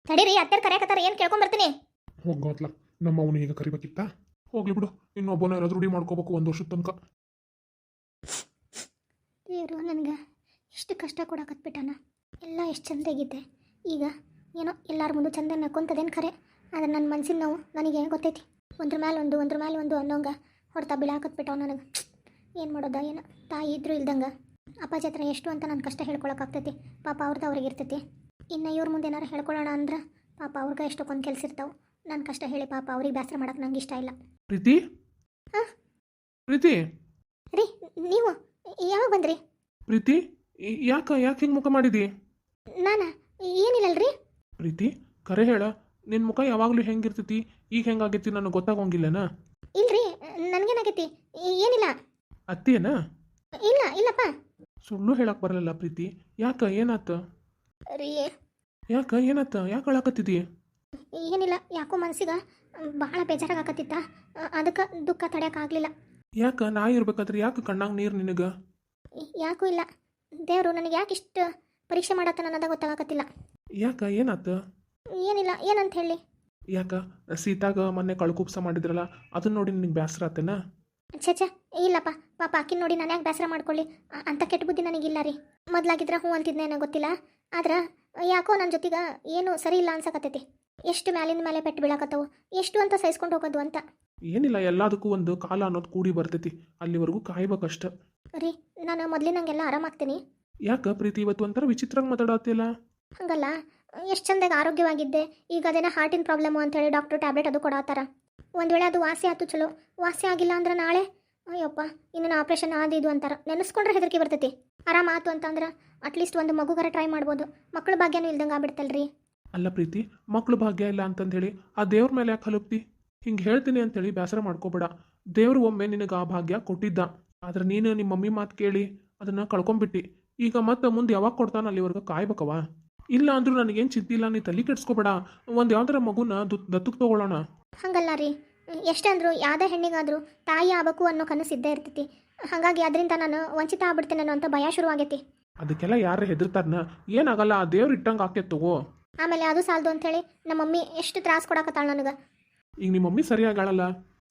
ತಡೀರಿ ಅತ್ತೆರ್ ಕರೆಯಕತ್ತಾರ ಏನು ಕೇಳ್ಕೊಂಡ್ ಬರ್ತೀನಿ? ಹೋಗೋತ್ಲ ನಮ್ಮ ಅವನು ಈಗ ಕರಿಬೇಕಿತ್ತ? ಹೋಗ್ಲಿ ಬಿಡು ಇನ್ನೊಬ್ಬನ ಯಾರಾದ್ರೂ ರೂಢಿ ಮಾಡ್ಕೋಬೇಕು ಒಂದು ವರ್ಷದ ತನಕ. ದೇವರು ನನಗೆ ಎಷ್ಟು ಕಷ್ಟ ಕೊಡಕತ್ಬಿಟ್ಟಾನ. ಎಲ್ಲ ಎಷ್ಟು ಚಂದಾಗಿದ್ದೆ ಈಗ ಏನೋ ಎಲ್ಲರ ಮುಂದೆ ಚಂದ ನಕ್ಕೊಂತದೇನು ಖರೆ. ಆದ್ರೆ ನನ್ನ ಮನಸ್ಸಿನ ನೋವು ನನಗೆ ಗೊತ್ತೈತಿ? ಒಂದ್ರ ಮೇಲೆ ಒಂದು ಒಂದ್ರ ಮೇಲೆ ಒಂದು ಅನ್ನೋಂಗ ಹೊಡ್ತಾ ಬೀಳಾಕತ್ಬಿಟ್ಟಾವ ನನಗೆ. ಏನು ಮಾಡೋದ ಏನು? ತಾಯಿ ಇದ್ರೂ ಇಲ್ದಂಗೆ. ಅಪ್ಪಾಜಿ ಹತ್ರ ಎಷ್ಟು ಅಂತ ನನ್ನ ಕಷ್ಟ ಹೇಳ್ಕೊಳಕ್ಕಾಗ್ತೈತಿ ಪಾಪ ಅವ್ರದ್ದು ಅವ್ರಿಗೆ ಇರ್ತೈತಿ. ಇನ್ನು ಇವ್ರ ಮುಂದೆ ಏನಾರು ಹೇಳ್ಕೊಳ್ಳೋಣ ಅಂದ್ರೆ ಪಾಪ ಅವ್ರಿಗೆ ಎಷ್ಟೊಂದು ಕೆಲಸ ಇರ್ತಾವೆ. ನನ್ನ ಕಷ್ಟ ಹೇಳಿ ಪಾಪ ಅವ್ರಿಗೆ ಬೇಸರ ಮಾಡಕ್ಕೆ ನಂಗೆ ಇಷ್ಟ ಇಲ್ಲ. ಪ್ರೀತಿ? ಹಾಂ? ಪ್ರೀತಿ? ರೀ ನೀವು ಯಾವಾಗ ಬಂದ್ರಿ? ಪ್ರೀತಿ? ಯಾಕೆ ಯಾಕ ಯಾಕೆ ಹಿಂಗೆ ಮುಖ ಮಾಡಿದಿ? ನಾನಾ? ಏನಿಲ್ಲಲ್ರಿ? ಪ್ರೀತಿ? ಕರೆ ಹೇಳ. ನಿನ್ ಮುಖ ಯಾವಾಗ್ಲೂ ಹೆಂಗಿರ್ತೈತಿ? ಈಗ ಹೆಂಗಾಗೈತಿ ನನಗೆ ಗೊತ್ತಾಗೋಂಗಿಲ್ಲನ? ಇಲ್ರಿ ನನ್ಗೇನಾಗೈತಿ? ಏನಿಲ್ಲ. ಅತ್ತಿಯನ? ಇಲ್ಲ ಇಲ್ಲಪ್ಪ. ಸುಳ್ಳು ಹೇಳಕ್ ಬರಲಿಲ್ಲ ಪ್ರೀತಿ. ಯಾಕ ಏನಾತ? ರೀ. ಯಾಕ ಏನಾತ? ಯಾಕೆ ಹೇಳಕತ್ತಿದಿ ಏನಿಲ್ಲ ಯಾಕೋ ಮನ್ಸಿಗೆ ಬಹಳ ಬೇಜಾರಾಗತ್ತಿತ್ತ ಅದಕ್ಕೆ ದುಃಖ ತಡೆಯೋಕ್ಕಾಗಲಿಲ್ಲ ಯಾಕ ನಾ ಇರ್ಬೇಕಾದ್ರೆ ಯಾಕೆ ಕಣ್ಣಾಗ ನೀರು ನಿನಗ? ಯಾಕೂ ಇಲ್ಲ. ದೇವರು ನನಗೆ ಯಾಕೆ ಇಷ್ಟು ಪರೀಕ್ಷೆ ಮಾಡತ್ತ ಅನ್ನೋದ ಗೊತ್ತಾಗತ್ತಿಲ್ಲ ಯಾಕ ಏನಾತ? ಏನಿಲ್ಲ ಏನಂತ ಹೇಳಿ? ಯಾಕ? ಸೀತಾಗ ಮೊನ್ನೆ ಕಳ್ಕುಪ್ಸ ಮಾಡಿದ್ರಲ್ಲ ಅದನ್ನ ನೋಡಿ ನಿನಗೆ ಬೇಸರ ಆತೇನ? ಛೇ ಛೇ ಇಲ್ಲಪ್ಪ ಪಾಪ ಆಕಿನ ನೋಡಿ ನಾನು ಯಾಕೆ ಬೇಸರ ಮಾಡ್ಕೊಳ್ಳಿ. ಅ- ಅಂತ ಕೆಟ್ಟ ಬುದ್ಧಿ ನನಗಿಲ್ಲ ರೀ. ಮೊದ್ಲಾಗಿದ್ರೆ ಹ್ಞೂ ಅಂತಿದ್ನೇನೋ ಗೊತ್ತಿಲ್ಲ. ಆದ್ರೆ ಯಾಕೋ ನನ್ನ ಜೊತೆಗೆ ಏನು ಸರಿ ಇಲ್ಲ ಅನ್ಸಕತ್ತೈತಿ. ಎಷ್ಟು ಮ್ಯಾಲಿನ ಮೇಲೆ ಪೆಟ್ಟು ಬೀಳಾಕತ್ತವು ಎಷ್ಟು ಅಂತ ಸಹಿಸ್ಕೊಂಡು ಹೋಗೋದು ಅಂತ. ಏನಿಲ್ಲ ಎಲ್ಲದಕ್ಕೂ ಒಂದು ಕಾಲ ಅನ್ನೋದು ಕೂಡಿ ಬರ್ತೈತಿ. ಅಲ್ಲಿವರೆಗೂ ಕಾಯ್ಬೇಕಷ್ಟ. ರೀ ನಾನು ಮೊದಲಿನಂಗೆಲ್ಲ ಆರಾಮಾಗ್ತೀನಿ. ಯಾಕ ಪ್ರೀತಿ ಇವತ್ತು ಒಂಥರ ವಿಚಿತ್ರ ಮಾತಾಡತ್ತಿಲ್ಲ ಹಂಗಲ್ಲ ಎಷ್ಟು ಚಂದಾಗಿ ಆರೋಗ್ಯವಾಗಿದ್ದೆ. ಈಗ ಅದೇನೋ ಹಾರ್ಟಿನ ಪ್ರಾಬ್ಲಮ್ಮು ಅಂತೇಳಿ ಡಾಕ್ಟರ್ ಟ್ಯಾಬ್ಲೆಟ್ ಅದು ಕೊಡತ್ತಾರ ಒಂದು ವೇಳೆ ಅದು ವಾಸಿ ಆಯ್ತು ಚಲೋ. ವಾಸಿ ಆಗಿಲ್ಲ ಅಂದ್ರೆ ನಾಳೆ? ಅಯ್ಯಪ್ಪ, ಇನ್ನೇನು ಆಪ್ರೇಷನ್ ಆದ ಇದು ಅಂತಾರ. ನೆನೆಸ್ಕೊಂಡ್ರೆ ಹೆದರಿಕೆ ಬರ್ತೈತಿ. ಆರಾಮ ಆತು ಅಂತಂದ್ರೆ ಅಟ್ಲೀಸ್ಟ್ ಒಂದು ಮಗುಗಾರ ಟ್ರೈ ಮಾಡ್ಬೋದು. ಮಕ್ಕಳ ಭಾಗ್ಯನೂ ಇಲ್ದಂಗೆ ಆಗ್ಬಿಡ್ತಲ್ರಿ. ಅಲ್ಲ ಪ್ರೀತಿ ಮಕ್ಕಳು ಭಾಗ್ಯ ಇಲ್ಲ ಅಂತಂದು ಹೇಳಿ ಆ ದೇವ್ರ ಮೇಲೆ ಯಾಕೆ ಹಲುಪ್ತಿ ಹಿಂಗೆ ಹೇಳ್ತೀನಿ ಅಂತೇಳಿ ಬೇಸರ ಮಾಡ್ಕೋಬೇಡ. ದೇವ್ರು ಒಮ್ಮೆ ನಿನಗೆ ಆ ಭಾಗ್ಯ ಕೊಟ್ಟಿದ್ದ. ಆದ್ರೆ ನೀನು ನಿಮ್ಮ ಮಮ್ಮಿ ಮಾತು ಕೇಳಿ ಅದನ್ನ ಕಳ್ಕೊಂಬಿಟ್ಟಿ ಈಗ ಮತ್ತೆ ಮುಂದೆ ಯಾವಾಗ ಕೊಡ್ತಾನ ಅಲ್ಲಿವರೆಗೂ ಕಾಯ್ಬೇಕವ ಇಲ್ಲ ಅಂದ್ರೂ ನನಗೇನು ಚಿಂತೆ ಇಲ್ಲ ನೀ ತಲೆ ಕೆಡ್ಸ್ಕೊಬೇಡ. ಒಂದು ಯಾವ್ದಾರ ಮಗುನ ದತ್ತಕ್ಕೆ ತಗೊಳ್ಳೋಣ ಹಂಗಲ್ಲ ರೀ. ಎಷ್ಟಂದ್ರು ಯಾವುದೇ ಹೆಣ್ಣಿಗಾದರೂ ತಾಯಿ ಆಗಬೇಕು ಅನ್ನೋ ಕನಸು ಇದ್ದೇ ಇರ್ತೈತಿ. ಹಾಗಾಗಿ ಅದರಿಂದ ನಾನು ವಂಚಿತ ನಾನು ಅಂತ ಭಯ ಶುರುವಾಗೈತಿ. ಅದಕ್ಕೆಲ್ಲ ಯಾರು ಹೆದರ್ತಾರನ? ಏನಾಗಲ್ಲ ಆ ದೇವ್ರು ಇಟ್ಟಂಗೆ ಆಕೇತ್ ತಗೋ. ಆಮೇಲೆ ಅದು ಸಾಲದು ಅಂತೇಳಿ ನಮ್ಮ ಮಮ್ಮಿ ಎಷ್ಟು ತ್ರಾಸ ಕೊಡಕತ್ತಾಳ ನನಗೆ. ಈಗ ನಿಮ್ಮ ಮಮ್ಮಿ ಸರಿಯಾಗಾಳಲ್ಲ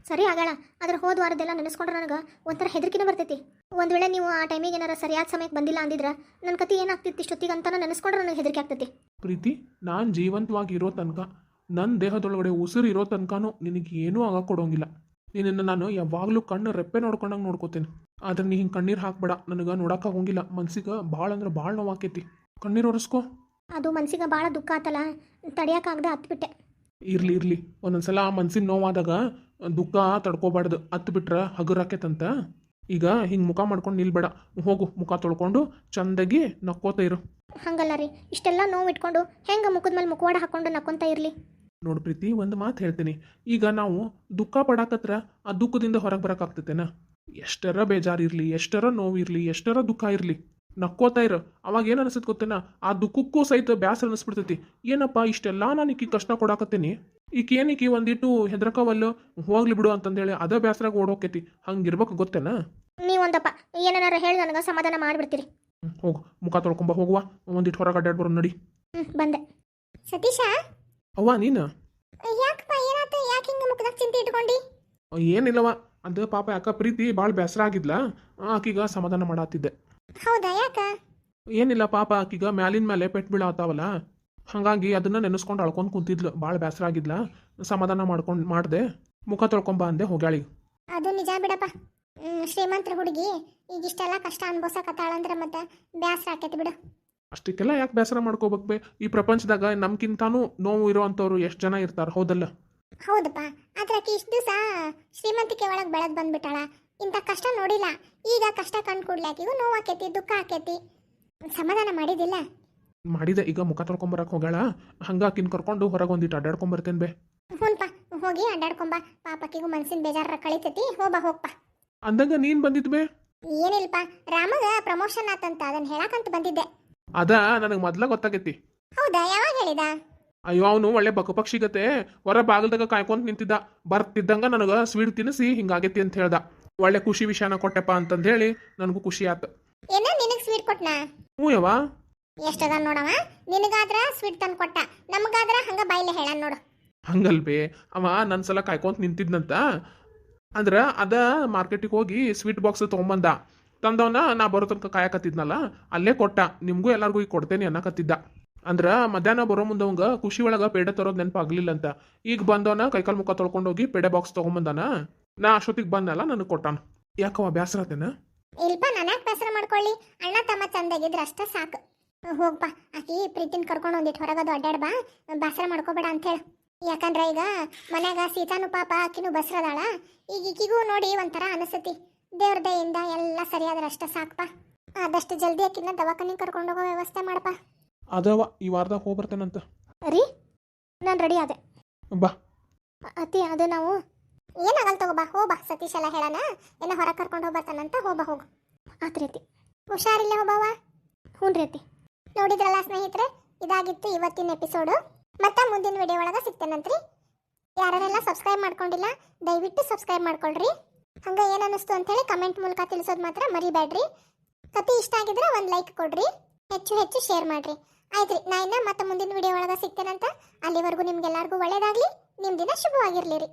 ಸರಿ ಆಗಾಳ ಆದ್ರೆ ಹೋದ ವಾರದೆಲ್ಲ ನೆನೆಸ್ಕೊಂಡ್ರೆ ನನಗೆ ಒಂಥರ ಹೆದರಿಕೆನೇ ಬರ್ತೈತಿ. ಒಂದು ವೇಳೆ ನೀವು ಆ ಟೈಮಿಗೆ ಏನಾರ ಸರಿಯಾದ ಸಮಯಕ್ಕೆ ಬಂದಿಲ್ಲ ಅಂದಿದ್ರೆ ನನ್ನ ಕತೆ ಏನಾಗ್ತಿತ್ತು ಇಷ್ಟೊತ್ತಿಗೆ ಅಂತ ನೆನೆಸ್ಕೊಂಡ್ರೆ ನನಗೆ ಹೆದರಿಕೆ ಆಗ್ತೈತಿ. ಪ್ರೀತಿ ನಾನು ಜೀವಂತವಾಗಿ ಇರೋ ತನಕ ನನ್ನ ದೇಹದೊಳಗಡೆ ಉಸಿರು ಇರೋ ತನಕನೂ ನಿನಗೆ ಏನೂ ಆಗ ಕೊಡೋಂಗಿಲ್ಲ. ನಿನ್ನನ್ನು ನಾನು ಯಾವಾಗಲೂ ಕಣ್ಣು ರೆಪ್ಪೆ ನೋಡ್ಕೊಂಡಂಗೆ ನೋಡ್ಕೋತೀನಿ. ಆದ್ರೆ ನೀ ಹಿಂಗೆ ಕಣ್ಣೀರು ಹಾಕ್ಬೇಡ ನನಗೆ ನೋಡೋಕ್ಕಾಗೋಂಗಿಲ್ಲ ಮನ್ಸಿಗೆ ಭಾಳ ಅಂದ್ರೆ ಭಾಳ ನೋವಾಕೈತಿ ಕಣ್ಣೀರು ಒರೆಸ್ಕೋ. ಅದು ಮನ್ಸಿಗೆ ಭಾಳ ದುಃಖ ಆತಲ್ಲ ತಡಿಯೋಕ್ಕಾಗದೆ ಹತ್ಬಿಟ್ಟೆ. ಇರ್ಲಿ ಇರ್ಲಿ. ಒಂದೊಂದ್ಸಲ ಮನ್ಸಿನ ನೋವಾದಾಗ ದುಃಖ ತಡ್ಕೋಬಾರ್ದು ಹತ್ತು ಬಿಟ್ರೆ ಹಗುರಾಕೈತಂತ ಈಗ ಹಿಂಗೆ ಮುಖ ಮಾಡ್ಕೊಂಡು ನಿಲ್ಬೇಡ. ಹೋಗು ಮುಖ ತೊಳ್ಕೊಂಡು ಚಂದಾಗಿ ನಕ್ಕೋತ ಇರು. ಹಂಗಲ್ಲ ರೀ. ಇಷ್ಟೆಲ್ಲ ನೋವು ಇಟ್ಕೊಂಡು ಹೆಂಗೆ ಮುಖದ ಮೇಲೆ ಮುಖವಾಡ ಹಾಕೊಂಡು ನಕ್ಕೊಂತ ಇರಲಿ? ನೋಡು ಪ್ರೀತಿ ಒಂದು ಮಾತು ಹೇಳ್ತೀನಿ. ಈಗ ನಾವು ದುಃಖ ಪಡಾಕತ್ರ ಆ ದುಃಖದಿಂದ ಹೊರಗೆ ಬರೋಕ್ಕಾಗ್ತೈತೇನ ಎಷ್ಟರ ಬೇಜಾರಿರಲಿ ಎಷ್ಟರ ನೋವಿರಲಿ ಎಷ್ಟರ ದುಃಖ ಇರಲಿ. ನಕ್ಕೋತಾ ಇರು. ಅವಾಗ ಏನು ಅನಿಸುತ್ತೆ ಗೊತ್ತೇನ? ಆ ದುಃಖಕ್ಕೂ ಸಹಿತ ಬ್ಯಾಸರ ಅನಿಸ್ಬಿಡ್ತೈತಿ. ಏನಪ್ಪ ಇಷ್ಟೆಲ್ಲ ನಾನು ಈಕಿ ಕಷ್ಟ ಕೊಡಾಕತ್ತೀನಿ? ಈಕೆ ಏನೀಕಿ ಒಂದಿಟ್ಟು ಹೆದ್ರಕವಲ್ಲು? ಹೋಗ್ಲಿ ಬಿಡು ಅಂತಂದೇಳಿ ಅದ ಬ್ಯಾಸರಾಗ ಓಡೋಕೈತಿ. ಹಂಗಿರ್ಬೇಕು ಗೊತ್ತೇನ? ನೀವೊಂದಪ್ಪ ಏನಾರ ಹೇಳಿ ನನಗೆ ಸಮಾಧಾನ ಮಾಡಿಬಿಡ್ತೀರಿ. ಹೋಗು. ಮುಖ ತೊಳ್ಕೊಂಬ ಹೋಗುವ. ಒಂದಿಟ್ಟು ಹೊರಗೆ ಅಡ್ಡಾಡ್ ಬರೋ ನಡಿ. ಬಂದೆ. ಸತೀಶ? ಅವ್ವ ನೀನು? ಯಾಕಪ್ಪ ಯಾಕೆ ಹಿಂಗೆ ಮುಖದಾಗ ಚಿಂತೆ ಇಟ್ಕೊಂಡಿ? ಏನಿಲ್ಲವ ಅದು ಪಾಪ ಯಾಕ ಪ್ರೀತಿ ಭಾಳ ಬೇಸರ ಆಗಿದ್ಲ ಆಕಿಗ ಸಮಾಧಾನ ಮಾಡಾತಿದ್ದೆ. ಹೌದಾ ಯಾಕ? ಏನಿಲ್ಲ ಪಾಪ ಆಕಿಗ ಮ್ಯಾಲಿನ ಮೇಲೆ ಪೆಟ್ಟು ಬೀಳಾತಾವಲ್ಲ. ಹಾಗಾಗಿ ಅದನ್ನ ನೆನೆಸ್ಕೊಂಡು ಅಳ್ಕೊಂಡು ಕುಂತಿದ್ಲು. ಭಾಳ ಬೇಸರ ಆಗಿದ್ಲ. ಸಮಾಧಾನ ಮಾಡ್ಕೊಂಡು ಮಾಡಿದೆ. ಮುಖ ತೊಳ್ಕೊಂಬ ಅಂದೆ ಹೋಗ್ಯಾಳಿ. ಅದು ನಿಜ ಬಿಡಪ್ಪ. ಶ್ರೀಮಂತ್ರ ಹುಡುಗಿ ಈಗ ಇಷ್ಟೆಲ್ಲ ಕಷ್ಟ ಅನ್ಭವಿಸಕತ್ತಾಳಂದ್ರೆ ಮತ್ತೆ ಬೇಸರ ಆಕೈತಿ ಬಿಡು. ಅಷ್ಟಕ್ಕೆಲ್ಲ ಯಾಕೆ ಬೇಸರ ಮಾಡ್ಕೋಬೇಕು ಬೇ? ಈ ಪ್ರಪಂಚದಾಗ ನಮ್ಗಿಂತಾನೂ ನೋವು ಇರೋವಂಥವ್ರು ಎಷ್ಟು ಜನ ಇರ್ತಾರೆ ಹೌದಲ್ಲ? ಹೌದಪ್ಪ. ಆದ್ರೆ ಆಕಿ ಇಷ್ಟು ದಿವಸ ಶ್ರೀಮಂತಿಕೆ ಒಳಗೆ ಬೆಳೆದು ಬಂದ್ಬಿಟ್ಟಾಳ. ಇಂಥ ಕಷ್ಟ ನೋಡಿಲ್ಲ. ಈಗ ಕಷ್ಟ ಕಂಡು ಕೂಡ್ಲಾಕಿಗೂ ನೋವು ಆಕೈತಿ ದುಃಖ ಆಕೈತಿ. ಸಮಾಧಾನ ಮಾಡಿದಿಲ್ಲ ಮಾಡಿದೆ ಈಗ ಮುಖ ತೊಳ್ಕೊಂಬರಕ್ಕೆ ಹೋಗ್ಯಾಳ. ಹಂಗ ಆಕಿನ್ ಕರ್ಕೊಂಡು ಹೊರಗೆ ಒಂದಿಟ್ಟು ಅಡ್ಡಾಡ್ಕೊಂಬರ್ತೇನೆ ಬೇ. ಹೋಗಿ ಅಡ್ಡಾಡ್ಕೊಂಬ ಪಾಪಕ್ಕಿಗೂ ಮನ್ಸಿನ ಬೇಜಾರ ಕಳಿತೈತಿ ಹೋಗ ಹೋಗ್ಪ ಅಂದಂಗ ನೀನ್ ಬಂದಿದ್ಬೇ ಏನಿಲ್ಪ ರಾಮಗ ಪ್ರಮೋಷನ್ ಆತಂತ ಅದನ್ನ ಹೇಳಕಂತ ಬಂದಿದ್ದೆ. ಅದ ನನಗೆ ಮೊದ್ಲ ಗೊತ್ತಾಗೈತಿ. ಹೌದಾ ಯಾವಾಗ ಹೇಳಿದ? ಅಯ್ಯೋ ಅವನು ಒಳ್ಳೆ ಬಕಪಕ್ಷಿಗತೆ ಹೊರ ಬಾಗಲ್ದಾಗ ಕಾಯ್ಕೊಂತ ನಿಂತಿದ್ದ. ಬರ್ತಿದ್ದಂಗ ನನಗ ಸ್ವೀಟ್ ತಿನ್ನಿಸಿ ಹಿಂಗಾಗೈತಿ ಅಂತ ಹೇಳ್ದ. ಒಳ್ಳೆ ಖುಷಿ ವಿಷಯನ ಕೊಟ್ಟೆಪ್ಪ ಅಂತಂದ ಹೇಳಿ ನನಗೂ ಖುಷಿ ಆತ. ಏನ ನಿನಗ್ ಸ್ವೀಟ್ ಕೊಟ್ನಾ? ಹ್ಞೂ ಯವ್ವ. ಎಷ್ಟದ ನೋಡವ? ನಿನಗಾದ್ರ ಸ್ವೀಟ್ ತಂದು ಕೊಟ್ಟ. ನಮಗಾದ್ರ ಹಂಗ ಬಾಯಿಲೆ ಹೇಳ ನೋಡು. ಹಂಗಲ್ಬೇ ಅವ ನನ್ನ ಸಲ ಕಾಯ್ಕೊಂತ ನಿಂತಿದ್ನಂತ. ಅಂದ್ರ ಅದ ಮಾರ್ಕೆಟಿಗೆ ಹೋಗಿ ಸ್ವೀಟ್ ಬಾಕ್ಸ್ ತೊಗೊಂಬಂದ. ತಂದವನ ನಾ ಬರೋ ತನಕ ಕಾಯಕತ್ತಿದ್ನಲ್ಲ ಅಲ್ಲೇ ಕೊಟ್ಟ. ನಿಮ್ಗೂ ಎಲ್ಲರಿಗೂ ಈಗ ಕೊಡ್ತೇನೆ ಅನ್ನಕತ್ತಿದ್ದ. ಅಂದ್ರ ಮಧ್ಯಾಹ್ನ ಬರೋ ಮುಂದವಂಗ ಖುಷಿ ಒಳಗ ಪೇಡೆ ತರೋದು ನೆನಪಾಗ್ಲಿಲ್ಲ ಅಂತ ಈಗ ಬಂದವನ ಕೈಕಾಲ್ ಮುಖ ತೊಳ್ಕೊಂಡೋಗಿ ಪೇಡೆ ಬಾಕ್ಸ್ ತೊಗೊಂಬಂದಾನ. ನಾ ಅಷ್ಟೊತ್ತಿಗೆ ಬಂದಲ್ಲ ನನಗೆ ಕೊಟ್ಟಾನ. ಯಾಕವ ಆತೇನ ಇಲ್ಪ ನನಗೆ ಬೇಸರ ಮಾಡ್ಕೊಳ್ಳಿ. ಅಣ್ಣ ತಮ್ಮ ಚಂದಾಗಿದ್ರೆ ಅಷ್ಟ ಸಾಕು. ಹೋಗ್ಪ ಆಕಿ ಪ್ರೀತಿನ ಕರ್ಕೊಂಡು ಒಂದಿಟ್ಟು ಹೊರಗದು ಅಡ್ಡಾಡ್ ಬಾ. ಬಸರ ಮಾಡ್ಕೋಬೇಡ ಅಂತ ಯಾಕಂದ್ರೆ ಯಾಕಂದ್ರ ಈಗ ಮನ್ಯಾಗ ಸೀತಾನು ಪಾಪ ಆಕಿನೂ ಬಸ್ರದಾಳ. ಈಗ ಈಕಿಗೂ ನೋಡಿ ಒಂಥರ ಅನಸತಿ. ದೇವ್ರ ದಯಿಂದ ಎಲ್ಲ ಸರಿಯಾದ್ರ ಅಷ್ಟ ಸಾಕಪ್ಪ ಆದಷ್ಟು ಜಲ್ದಿ ಆಕಿನ ದವಾಖಾನಿಗೆ ಕರ್ಕೊಂಡು ಹೋಗೋ ವ್ಯವಸ್ಥೆ ಮಾಡಪ್ಪ ಅದವ ಈ ವಾರದ ಹೋಗಿ ಬರ್ತೇನಂತ ರೀ ನಾನು ರೆಡಿ ಆದೆ. ಬಾ. ಅತಿ ಅದು ನಾವು. ಏನಾಗಲ್ಲ ತಗೋ ಬಾ ಹೋಗ್ಬಾ. ಸತೀಶ್ ಎಲ್ಲ ಹೇಳೋಣ ಏನೋ ಹೊರಗೆ ಕರ್ಕೊಂಡು ಹೋಗ್ಬರ್ತಾನಂತ ಹೋಗ್ಬಾ ಹೋಗು. ಆತ್ರೀತಿ. ಹುಷಾರಿಲ್ಲ ಹೋಗವ ಹ್ಞೂ ರೀತಿ ನೋಡಿದ್ರಲ್ಲ ಸ್ನೇಹಿತರೆ? ಇದಾಗಿತ್ತು ಇವತ್ತಿನ ಎಪಿಸೋಡು. ಮತ್ತೆ ಮುಂದಿನ ವಿಡಿಯೋ ಒಳಗೆ ಸಿಗ್ತೇನಂತ್ರಿ ಯಾರೆಲ್ಲ ಸಬ್ಸ್ಕ್ರೈಬ್ ಮಾಡ್ಕೊಂಡಿಲ್ಲ, ದಯವಿಟ್ಟು ಸಬ್ಸ್ಕ್ರೈಬ್ ಮಾಡ್ಕೊಳ್ರಿ. ಹಂಗೆ ಏನು ಅನ್ನಿಸ್ತು ಅಂತೇಳಿ ಕಮೆಂಟ್ ಮೂಲಕ ತಿಳಿಸೋದು ಮಾತ್ರ ಮರಿಬೇಡ್ರಿ. ಕತೆ ಇಷ್ಟ ಆಗಿದ್ರೆ ಒಂದು ಲೈಕ್ ಕೊಡ್ರಿ. ಹೆಚ್ಚು ಹೆಚ್ಚು ಶೇರ್ ಮಾಡ್ರಿ. ಆಯ್ತ್ರಿ ನಾ ಇನ್ನ ಮತ್ತೆ ಮುಂದಿನ ವಿಡಿಯೋ ಒಳಗೆ ಸಿಗ್ತೇನಂತ ಅಲ್ಲಿವರೆಗೂ ನಿಮ್ಗೆಲ್ಲರಿಗೂ ಒಳ್ಳೇದಾಗಲಿ ನಿಮ್ಮ ದಿನ ಶುಭವಾಗಿರಲಿ ರೀ.